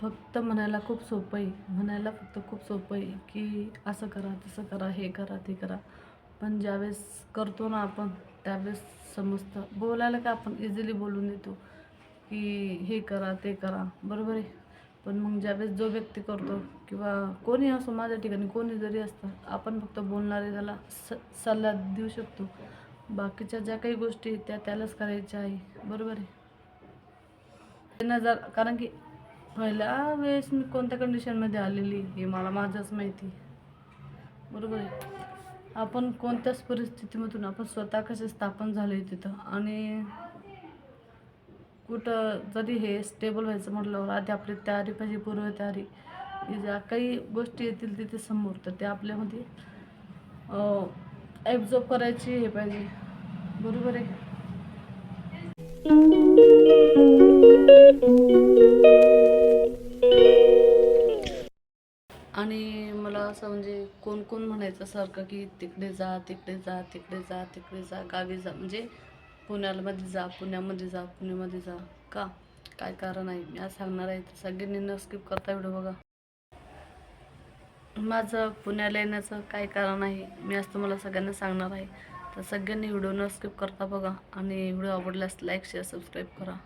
फक्त म्हणायला खूप सोपं आहे. म्हणायला फक्त खूप सोपं आहे की असं करा तसं करा हे करा ते करा. पण ज्यावेळेस करतो ना आपण त्यावेळेस समजतं. बोलायला का आपण इझिली बोलून देतो की हे करा ते करा. बरोबर आहे? पण मग ज्यावेळेस जो व्यक्ती करतो किंवा कोणी असो माझ्या ठिकाणी कोणी जरी असतं आपण फक्त बोलणारे त्याला स सल्ला देऊ शकतो. बाकीच्या ज्या काही गोष्टी आहेत त्या त्यालाच करायच्या आहे. बरोबर आहे? त्यांना जर कारण की पहिल्या वेळेस मी कोणत्या कंडिशनमध्ये आलेली हे मला माझंच माहिती. बरोबर आहे. आपण कोणत्याच परिस्थितीमधून आपण स्वतः कसे स्थापन झाले तिथं आणि कुठं जरी हे स्टेबल व्हायचं म्हटल्यावर आधी आपली तयारी पाहिजे पूर्वतयारी ज्या काही गोष्टी येतील तिथे समोर तर ते आपल्यामध्ये ॲब्झॉर्ब करायची हे पाहिजे. बरोबर आहे. आणि मला असं म्हणजे कोण कोण म्हणायचं सारखं की तिकडे जा तिकडे जा तिकडे जा तिकडे जा गावी जा. म्हणजे पुण्यामध्ये जा पुण्यामध्ये जा पुण्यामध्ये जा. का? काय कारण आहे? मी आज सांगणार आहे. तर सगळ्यांनी न स्किप करता व्हिडिओ बघा. माझं पुण्याला येण्याचं काय कारण आहे? मी आज तुम्हाला सगळ्यांना सांगणार आहे. तर सगळ्यांनी व्हिडिओ न स्किप करता बघा आणि व्हिडिओ आवडल्यास लाईक शेअर सबस्क्राईब करा.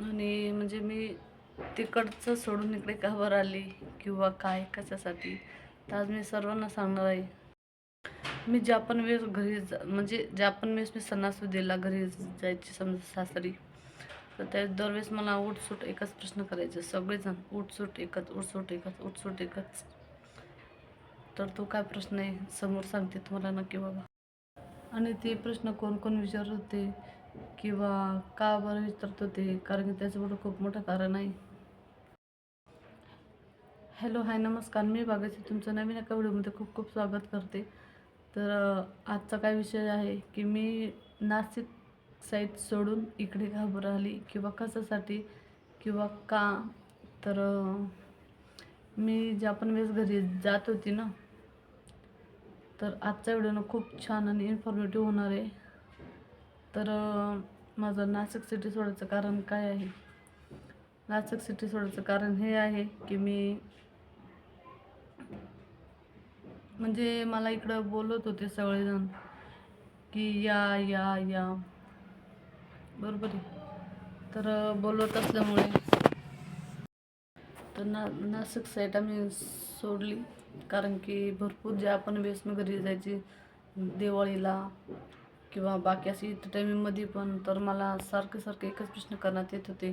आणि म्हणजे मी तिकडचं सोडून इकडे का बरं आली किंवा काय कशासाठी? तर आज मी सर्वांना सांगणार आहे. मी ज्या पण वेळेस घरी जा म्हणजे ज्या पण वेळेस मी सणासुदीला घरी जायची समजा सासरी तर त्या दरवेळेस मला उठसूट एकच प्रश्न करायचे. सगळेजण उठसूट एकच उठसूट एकच उठसूट एकच. तर तो काय प्रश्न आहे? समोर सांगते तुम्हाला नक्की बाबा आणि ते प्रश्न कोण कोण विचारत होते किंवा का बरं विचारत होते? कारण की त्याच्यामुळे खूप मोठं कारण आहे. हॅलो हाय नमस्कार. मी बागाची तुमचं नवीन एका व्हिडिओमध्ये खूप खूप स्वागत करते. तर आजचा काय विषय आहे की मी नाशिक साईट सोडून इकडे घाबरली आली किंवा कशासाठी किंवा का? तर मी ज्या पण वेळेस घरी जात होती ना तर आजचा व्हिडिओनं खूप छान आणि इन्फॉर्मेटिव्ह होणार आहे. तर माझं नाशिक सिटी सोडायचं कारण काय आहे? नाशिक सिटी सोडायचं कारण हे आहे की मी म्हणजे मला इकडं बोलत होते सगळेजण की या या या. बरोबर आहे. तर बोलवत बोलत असल्यामुळे. तर ना नाशिक साईट आम्ही सोडली. कारण की भरपूर जे आपण व्यस्त घरी जायची दिवाळीला किंवा बाकी अशी टायमिंगमध्ये पण तर मला सारखे सारखे एकच प्रश्न करण्यात येत होते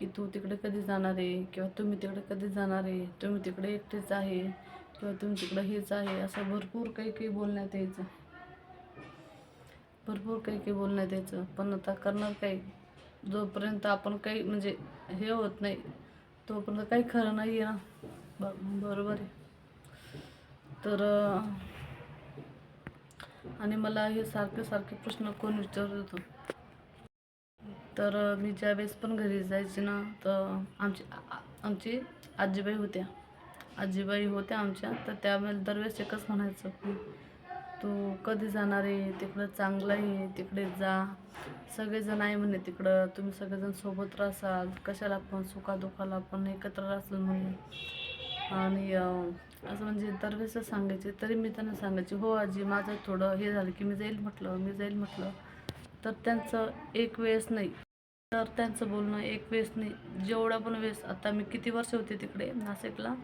की तू तिकडे कधी जाणार आहे? किंवा तुम्ही तिकडे कधी जाणार आहे? तुम्ही तिकडे एकटेच आहे? किंवा तुमच्याकडं हेच आहे असं भरपूर काही काही बोलण्यात यायचं. भरपूर काही काही बोलण्यात यायचं. पण आता करणार काही जोपर्यंत आपण काही म्हणजे हे होत नाही तोपर्यंत काही खरं नाही आहे ना. ब बरोबर आहे. तर आणि मला हे सारखे सारखे प्रश्न कोण विचारत होतो? तर मी ज्या वेळेस पण घरी जायचे ना तर आमची आमची आजीबाई होत्या. आजीबाई होत्या आमच्या तर त्यावेळेस दरवेळेस एकच म्हणायचं की तू कधी जाणार आहे? तिकडं चांगलं आहे तिकडे जा. सगळेजण आहे म्हणे तिकडं. तुम्ही सगळेजण सोबत राहाल कशाला पण सुखादुखाला पण एकत्र राहाल म्हणे. आणि असं म्हणजे दरवेळेस सांगायचे तरी मी त्यांना सांगायचे हो आजी माझं थोडं हे झालं की मी जाईल म्हटलं मी जाईल म्हटलं. तर त्यांचं एक वेळेस नाही. तर त्यांचं बोलणं एक वेळेस नाही. जेवढा पण वेळेस आता मी किती वर्ष होते तिकडे नाशिकला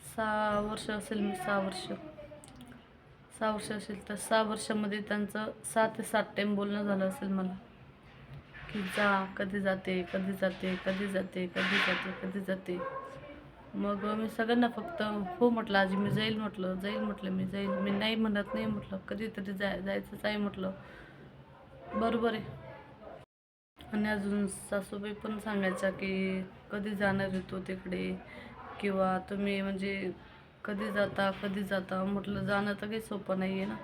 सहा वर्ष असेल मी सहा वर्ष. सहा वर्ष असेल तर सहा वर्षामध्ये त्यांचं सहा ते सात टाईम बोलणं झालं असेल मला. की जा कधी जाते कधी जाते कधी जाते कधी जाते कधी जाते. मग मी सगळ्यांना फक्त हो म्हटलं आजी मी जाईल म्हटलं जाईल म्हटलं मी जाईल. मी नाही म्हणत नाही म्हटलं. कधीतरी जाय जायचंच आहे म्हटलं. बरोबर आहे. आणि अजून सासूबाई पण सांगायच्या की कधी जाणार आहे तू तिकडे? किंवा तुम्ही म्हणजे कधी जाता कधी जाता म्हटलं जाणं तर काही सोपं नाही आहे ना.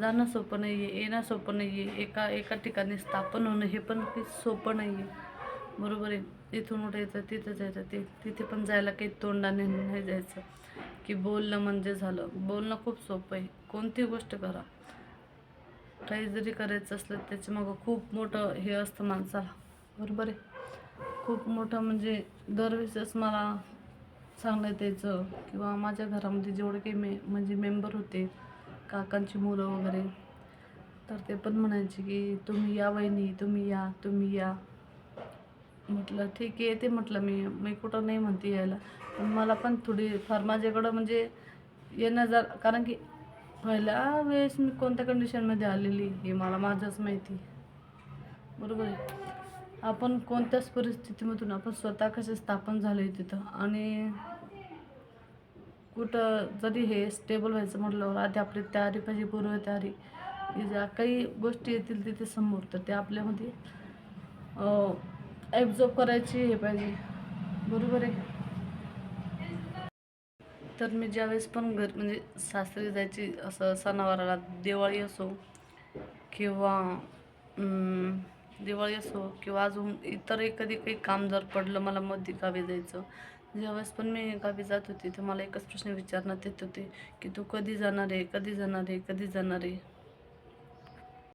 जाणं सोपं नाही आहे येणं सोपं नाही आहे एका एका ठिकाणी स्थापन होणं हे पण काही सोपं नाही आहे बरोबर आहे? इथून उठायचं तिथं जायचं ते तिथे पण जायला काही तोंडाने नाही जायचं. की बोलणं म्हणजे झालं. बोलणं खूप सोपं आहे. कोणती गोष्ट करा. काही जरी करायचं असलं त्याच्या मागं खूप मोठं हे असतं माणसाला. बरोबर आहे? खूप मोठं म्हणजे दरवेळेस मला सांगण्यात त्याचं. किंवा माझ्या घरामध्ये जेवढे काही मे म्हणजे मेंबर होते काकांची मुलं वगैरे तर ते पण म्हणायचे की तुम्ही या वहिनी तुम्ही या तुम्ही या. म्हटलं ठीक आहे येते म्हटलं मी. मी कुठं नाही म्हणते यायला. पण मला पण थोडी फार माझ्याकडं म्हणजे येणं जर कारण की पहिल्या वेळेस मी कोणत्या कंडिशनमध्ये आलेली हे मला माझंच माहिती. बरोबर आहे? आपण कोणत्याच परिस्थितीमधून आपण स्वतः कसे स्थापन झाले तिथं? आणि कुठं जरी हे स्टेबल व्हायचं म्हटलं आधी आपली तयारी पाहिजे पूर्व तयारी ज्या काही गोष्टी येतील तिथे समोर तर ते आपल्यामध्ये ॲब्झॉर्ब करायची हे पाहिजे. बरोबर आहे तर मी ज्यावेळेस पण घर म्हणजे सासरी जायची असं सणावाराला दिवाळी असो किंवा दिवाळी असो किंवा अजून इतरही कधी काही काम जर पडलं मला मध्ये गावी जायचं ज्यावेळेस पण मी गावी जात होती तर मला एकच प्रश्न विचारण्यात येत होते की तू कधी जाणार आहे कधी जाणार आहे कधी जाणार आहे?